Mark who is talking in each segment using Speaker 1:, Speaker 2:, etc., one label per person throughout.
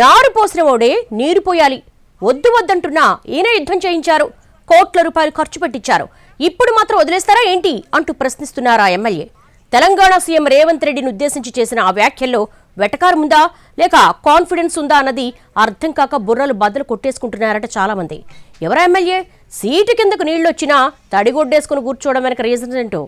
Speaker 1: నారు పోసిన వాడే నీరు పోయాలి. వద్దు వద్దంటున్నా ఈయన యుద్ధం చేయించారు. కోట్ల రూపాయలు ఖర్చు పెట్టించారు ఇప్పుడు మాత్రం వదిలేస్తారా ఏంటి? అంటూ ప్రశ్నిస్తున్నారా ఎమ్మెల్యే. తెలంగాణ సీఎం రేవంత్ రెడ్డిని ఉద్దేశించి చేసిన ఆ వ్యాఖ్యల్లో వెటకారముందా లేక కాన్ఫిడెన్స్ ఉందా అన్నది అర్థం కాక బుర్రలు బద్దలు కొట్టేసుకుంటున్నారట చాలామంది. ఎవరా ఎమ్మెల్యే? సీటు కిందకు నీళ్ళొచ్చినా తడిగొడ్డేసుకుని కూర్చోవడం వెనక రీజన్ ఏంటో?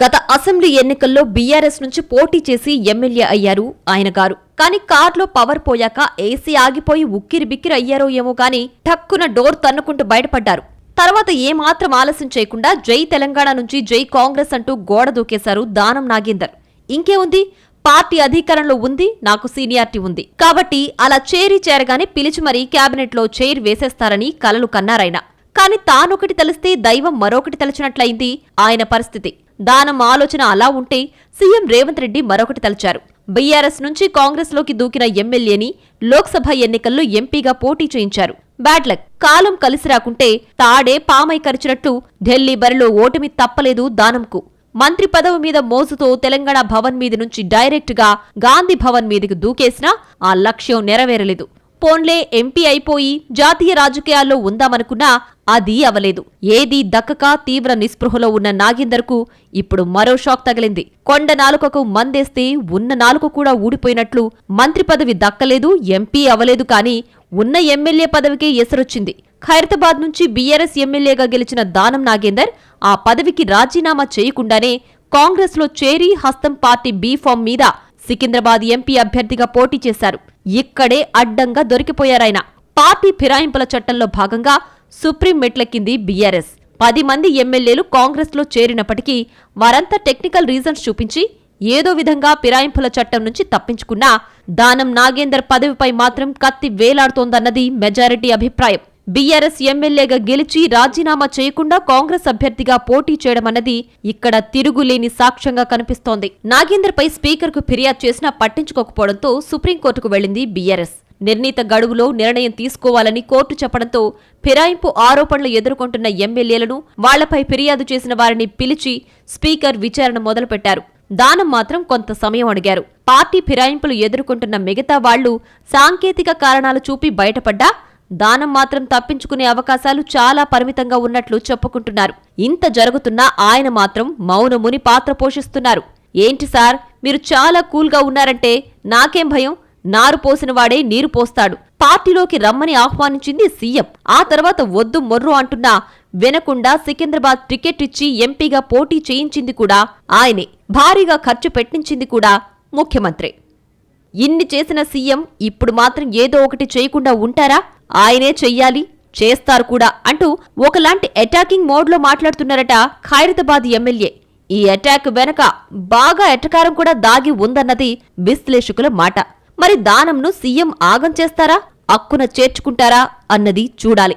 Speaker 2: గత అసెంబ్లీ ఎన్నికల్లో బీఆర్ఎస్ నుంచి పోటీ చేసి ఎమ్మెల్యే అయ్యారు ఆయన గారు. కానీ కార్లో పవర్ పోయాక ఏసీ ఆగిపోయి ఉక్కిరి బిక్కిరి అయ్యారో ఏమో గాని ఠక్కున డోర్ తన్నుకుంటూ బయటపడ్డారు. తర్వాత ఏమాత్రం ఆలస్యం చేయకుండా జై తెలంగాణ నుంచి జై కాంగ్రెస్ అంటూ గోడ దూకేశారు దానం నాగేందర్. ఇంకేముంది పార్టీ అధికారంలో ఉంది నాకు సీనియారిటీ ఉంది. కాబట్టి అలా చేరి చేరగానే పిలిచి మరీ క్యాబినెట్లో చైర్ వేసేస్తారని కలలు కన్నారాయన. కాని తానొకటి తలిస్తే దైవం మరొకటి తలచినట్లయింది ఆయన పరిస్థితి. దానం ఆలోచన అలా ఉంటే సీఎం రేవంత్ రెడ్డి మరొకటి తలచారు. బీఆర్ఎస్ నుంచి కాంగ్రెస్లోకి దూకిన ఎమ్మెల్యేని లోక్సభ ఎన్నికల్లో ఎంపీగా పోటీ చేయించారు. బ్యాడ్లక్ కాలం కలిసి రాకుంటే తాడే పామై కరిచినట్లు ఢిల్లీ బరిలో ఓటమి తప్పలేదు దానంకు. మంత్రి పదవి మీద మోజుతో తెలంగాణ భవన్ మీద నుంచి డైరెక్ట్గా గాంధీ భవన్ మీదకి దూకేసినా ఆ లక్ష్యం నెరవేరలేదు. పోన్లే ఎంపీ అయిపోయి జాతీయ రాజకీయాల్లో ఉందామనుకున్నా అది అవలేదు. ఏదీ దక్కక తీవ్ర నిస్పృహలో ఉన్న నాగేందర్కు ఇప్పుడు మరో షాక్ తగిలింది. కొండ నాలుకకు మందేస్తే ఉన్న నాలుక కూడా ఊడిపోయినట్లు మంత్రి పదవి దక్కలేదు ఎంపీ అవలేదు కానీ ఉన్న ఎమ్మెల్యే పదవికే ఎసరొచ్చింది. ఖైరతాబాద్ నుంచి బీఆర్ఎస్ ఎమ్మెల్యేగా గెలిచిన దానం నాగేందర్ ఆ పదవికి రాజీనామా చేయకుండానే కాంగ్రెస్లో చేరి హస్తం పార్టీ బీఫామ్ మీద సికింద్రాబాద్ ఎంపీ అభ్యర్థిగా పోటీ చేశారు. ఇక్కడే అడ్డంగా దొరికిపోయారాయన. పార్టీ ఫిరాయింపుల చట్టంలో భాగంగా సుప్రీం మెట్లెక్కింది బీఆర్ఎస్. పది మంది ఎమ్మెల్యేలు కాంగ్రెస్లో చేరినప్పటికీ వారంతా టెక్నికల్ రీజన్స్ చూపించి ఏదో విధంగా ఫిరాయింపుల చట్టం నుంచి తప్పించుకున్నా దానం నాగేందర్ పదవిపై మాత్రం కత్తి వేలాడుతోందన్నది మెజారిటీ అభిప్రాయం. బీఆర్ఎస్ ఎమ్మెల్యేగా గెలిచి రాజీనామా చేయకుండా కాంగ్రెస్ అభ్యర్థిగా పోటీ చేయడమన్నది ఇక్కడ తిరుగులేని సాక్ష్యంగా కనిపిస్తోంది. నాగేందర్పై స్పీకర్కు ఫిర్యాదు చేసినా పట్టించుకోకపోవడంతో సుప్రీంకోర్టుకు వెళ్ళింది బీఆర్ఎస్. నిర్ణీత గడువులో నిర్ణయం తీసుకోవాలని కోర్టు చెప్పడంతో ఫిరాయింపు ఆరోపణలు ఎదుర్కొంటున్న ఎమ్మెల్యేలను వాళ్ళపై ఫిర్యాదు చేసిన వారిని పిలిచి స్పీకర్ విచారణ మొదలుపెట్టారు. దానం మాత్రం కొంత సమయం అడిగారు. పార్టీ ఫిరాయింపులు ఎదుర్కొంటున్న మిగతా వాళ్ళు సాంకేతిక కారణాలు చూపి బయటపడ్డా? దానం మాత్రం తప్పించుకునే అవకాశాలు చాలా పరిమితంగా ఉన్నట్లు చెప్పుకుంటున్నారు. ఇంత జరుగుతున్నా ఆయన మాత్రం మౌనముని పాత్ర పోషిస్తున్నారు. ఏంటి సార్? మీరు చాలా కూల్గా ఉన్నారంటే నాకేం భయం? నారు పోసిన వాడే నీరు పోస్తాడు. పార్టీలోకి రమ్మని ఆహ్వానించింది సీఎం. ఆ తర్వాత వద్దు మొర్రు అంటున్నా వినకుండా సికింద్రాబాద్ టికెట్ ఇచ్చి ఎంపీగా పోటీ చేయించింది కూడా ఆయనే. భారీగా ఖర్చు పెట్టించింది కూడా ముఖ్యమంత్రి. ఇన్ని చేసిన సీఎం ఇప్పుడు మాత్రం ఏదో ఒకటి చేయకుండా ఉంటారా? ఆయనే చెయ్యాలి చేస్తారు కూడా అంటూ ఒకలాంటి అటాకింగ్ మోడ్లో మాట్లాడుతున్నారట ఖైరతాబాద్ ఎమ్మెల్యే. ఈ అటాక్ వెనక బాగా ఎటకారం కూడా దాగి ఉందన్నది విశ్లేషకుల మాట. మరి దానంను సీఎం ఆగం చేస్తారా అక్కున చేర్చుకుంటారా అన్నది చూడాలి.